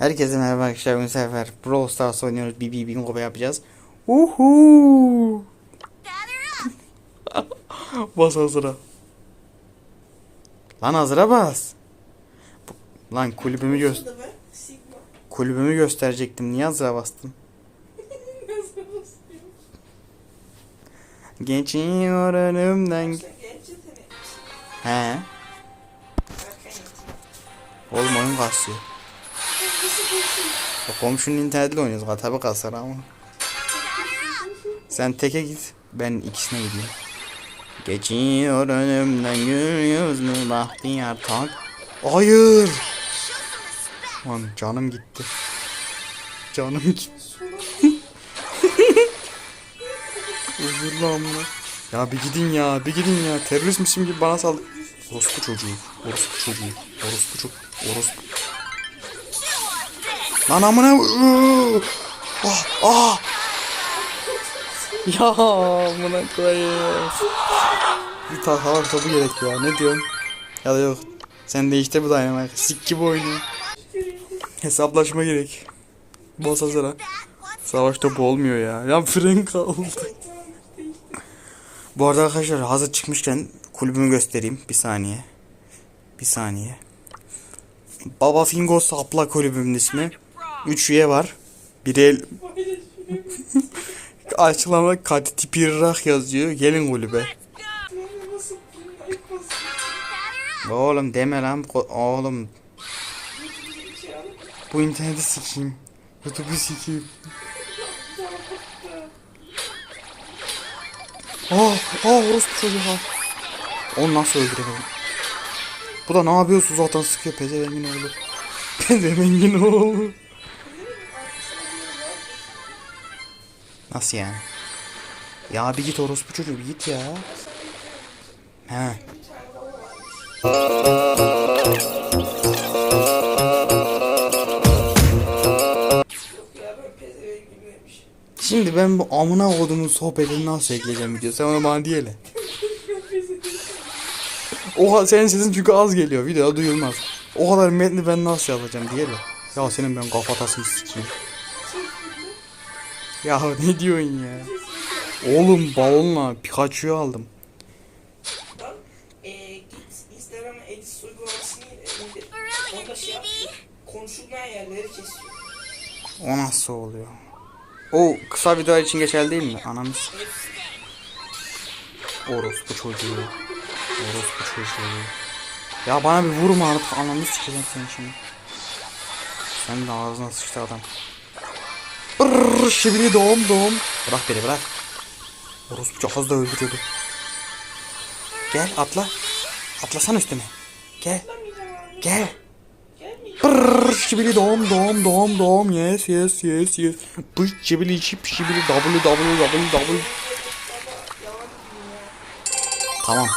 Herkese merhaba arkadaşlar. Bu sefer Brawl Stars oynuyoruz. BB Bingo yapacağız. Uhu. bas hazıra. Lan hazıra bas. Lan kulübümü gö Şurada be. Sigma. kulübümü gösterecektim. Niye hazıra basıyor? Geçiyor önümden. He. Oğlum oyun kasıyor. Komşunun internetle oynuyoruz. Tabi kasar ama. Sen teke git. Ben ikisine gideyim. Geçiyor önümden gül yüzlü bahtiyar tak. Hayır. Lan canım gitti. Canım gitti. Özür lan bunu. Ya bir gidin ya bir gidin ya. Terörist misin gibi bana saldı. Orospu çocuğu. Orospu çocuğu. Orospu çocuğu. Orospu. Lan amına. Ah ah. Ya amına koyayım. Bir tane hava topu gerek ya. Ne diyorsun? Ya da yok. Sen değiştir bu dynamite. Sik gibi oynuyor. Hesaplaşma gerek. Boss hazıra. Savaş topu olmuyor ya. Ya fren kaldı. Bu arada arkadaşlar hazır çıkmışken kulübümü göstereyim. Bir saniye. Bir saniye. Baba Fingo Sapla kulübümün ismi. 3 üye var. Biri el... Açıklama Kati Tipirrak yazıyor. Gelin kulübe. Oğlum deme lan. Oğlum bu interneti sikeyim. YouTube'u sikeyim. Oh, oh orospu çocuğu ha. Onu nasıl öldüremedim? Bu da ne yapıyorsun zaten sıkıyor pezevengin oğlu. Pezevengin oğlu. Nasıl yani? Ya bir git orospu çocuğu bir git ya. He. Şimdi ben bu amına kodumun sohbetini nasıl ekleyeceğim video? Sen onu bana diyele. Oha senin sesin çünkü az geliyor. Video duyulmaz. O kadar metni ben nasıl yapacağım diyele. Ya senin ben kafatasını sikeyim. Ya ne diyorsun ya? Oğlum balonla Pikachu'yu aldım. Lan eee git Instagram'a Edis uygulamasını indir. Onda şey. O nasıl oluyor? O kısa videolar için geçerli değil mi? Ananı s- Orospu çocuğu. Orospu çocuğu. Ya bana bir vurma artık ananı sikeceğim seni şimdi. Sen de ağzına sıçtı adam. Brrr, şibili doğum doğum. Bırak beni bırak. Orospu çok az da öldürüyordu. Gel atla. Atlasana üstüme. Gel. Gel. Brrr, şibili doğum doğum doğum doğum yes yes yes yes. Bıç şibili şip şibili w w w w. Tamam.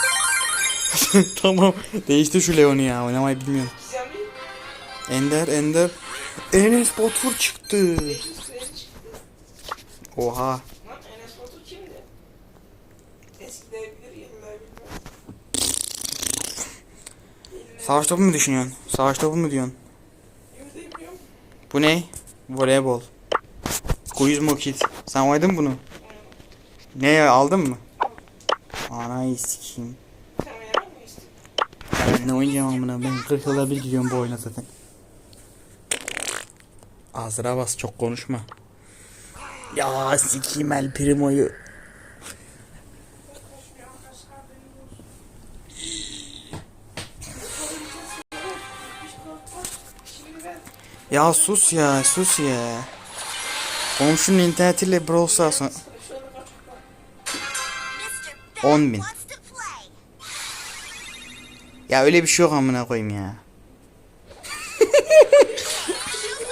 tamam. Değiştir şu Leon'u ya. Oynamayı bilmiyorum. Ender Ender. Enes Batur çıktı. Oha. Lan Enes Batur kimdi? Eskiler bilir, yeniler bilmez. Savaş topu mu düşünüyorsun? Savaş topu mu diyorsun? Bu ne? Voleybol. Kuyuzmo Kid. Sen oynadın bunu? Ne aldın mı? Anayı işte? Ben ne oynayacağım amına ben 40 yılda bir gidiyorum bu oyuna zaten. Ağzına bas çok konuşma. Ya sikeyim El Primo'yu. Ya sus ya sus ya. Komşunun internetiyle Brawl Stars oyn- şu anda kaç 10 bin. Ya öyle bir şey yok amına koyayım ya.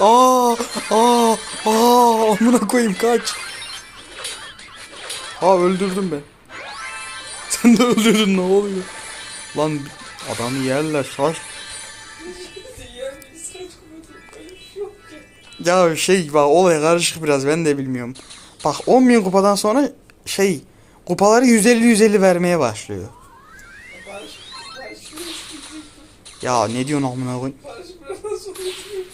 aa, aa, aa, amına koyayım kaç. Aa öldürdüm ben. Sen de öldürdün ne oluyor? Lan adamı yerler şaş. Ya. Şey bak olay karışık biraz ben de bilmiyorum. Bak 10 bin kupadan sonra şey kupaları 150-150 vermeye başlıyor. Ya ne diyorsun amına koyayım? Barış biraz sonra isteyecek.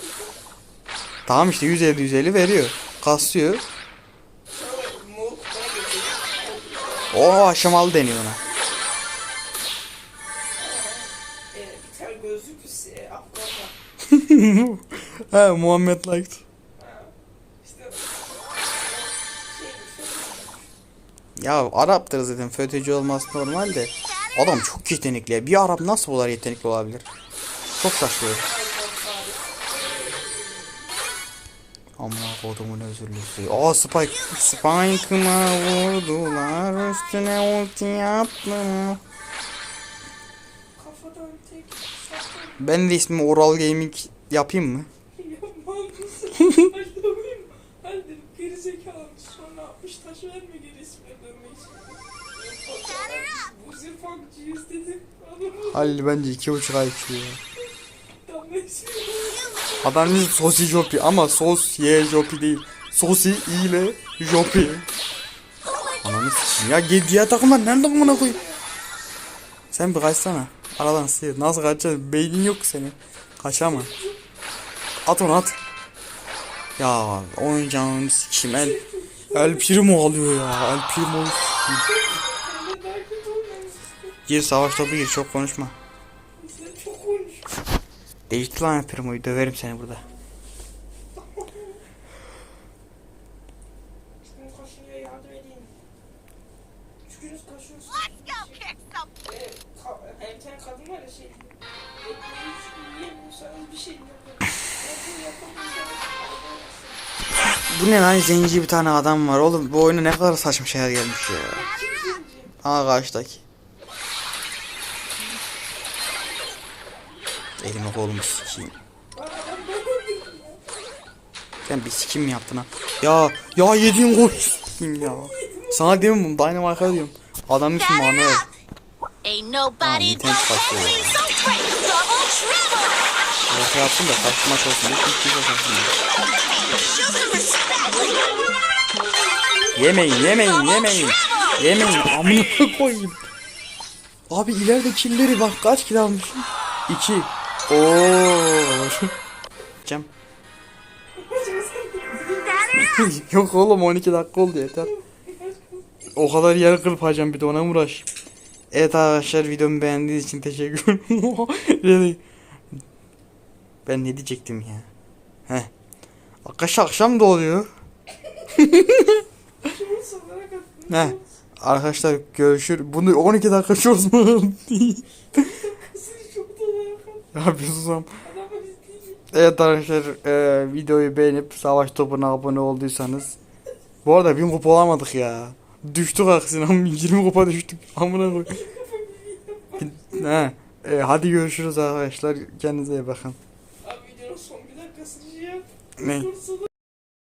Tamam işte 150 150 veriyor. Kaslıyor. O aşamalı deniyor ona. He Muhammed liked. Ha, Ya Arap'tır zaten FETÖ'cü olması normal de. Adam çok yetenekli. Bir Arap nasıl bu kadar yetenekli olabilir? Çok saçma. Amına kodumun özürlüsü. Aa Spike. Spike'ıma vurdular. Üstüne ulti yaptım. Ben de ismimi Oral Gaming yapayım mı? yapmam mısın? Hadi döveyim. Hadi gerizekalı sonra 60 taş verme geri ismine dönmek için. Bu zifakçıyız dedim. Adamı Halil bence iki buçuk ay içiyor. Adam ismi Sosi Jopi ama Sos Ye Jopi değil. Sosi ile Jopi. Ananı sikeyim ya gediye takımlar nerede amına koyayım? Sen bir kaçsana. Aradan sıyır. Nasıl kaçacaksın? Beynin yok senin. Kaçama. At onu at. Ya oyuncağını sikeyim el. El Primo alıyor ya. El Primo. Gir savaş topu gir çok konuşma. Değiştir lan Primo'yu döverim seni burada. Ee, şey. Şey. Bu ne lan zenci bir tane adam var oğlum bu oyuna ne kadar saçma şeyler gelmiş ya. Aa karşıdaki. Elimi kolumu sikeyim. Sen bir sikim mi yaptın ha? Ya ya yediğin gol sikeyim ya. Sana demiyorum bunu Dynamite'a diyorum. Adam için ya. so great double trouble. Orta yaptım da kaçtı maç olsun. Hiç some respect. Yemeyin yemeyin yemeyin. Yemeyin amına koyayım. Abi ileride killeri bak kaç kill almışım? 2. Oo. Cem. Yok oğlum 12 dakika oldu yeter. O kadar yer kırpacağım bir de ona uğraşayım? Evet arkadaşlar videomu beğendiğiniz için teşekkür ben ne diyecektim ya? Heh. Arkadaşlar akşam da oluyor. Ne? Arkadaşlar görüşür. Bunu 12 dakika çok dolara katın. ya bir susam. Adamı izleyecek. Evet arkadaşlar e, videoyu beğenip savaş topuna abone olduysanız. Bu arada 1000 kupa olamadık ya. Düştük aksine 20 kupa düştük. Amına koy. He. E, hadi görüşürüz arkadaşlar. Kendinize iyi bakın. Abi videonun son bir dakikasını şey yap. Ne?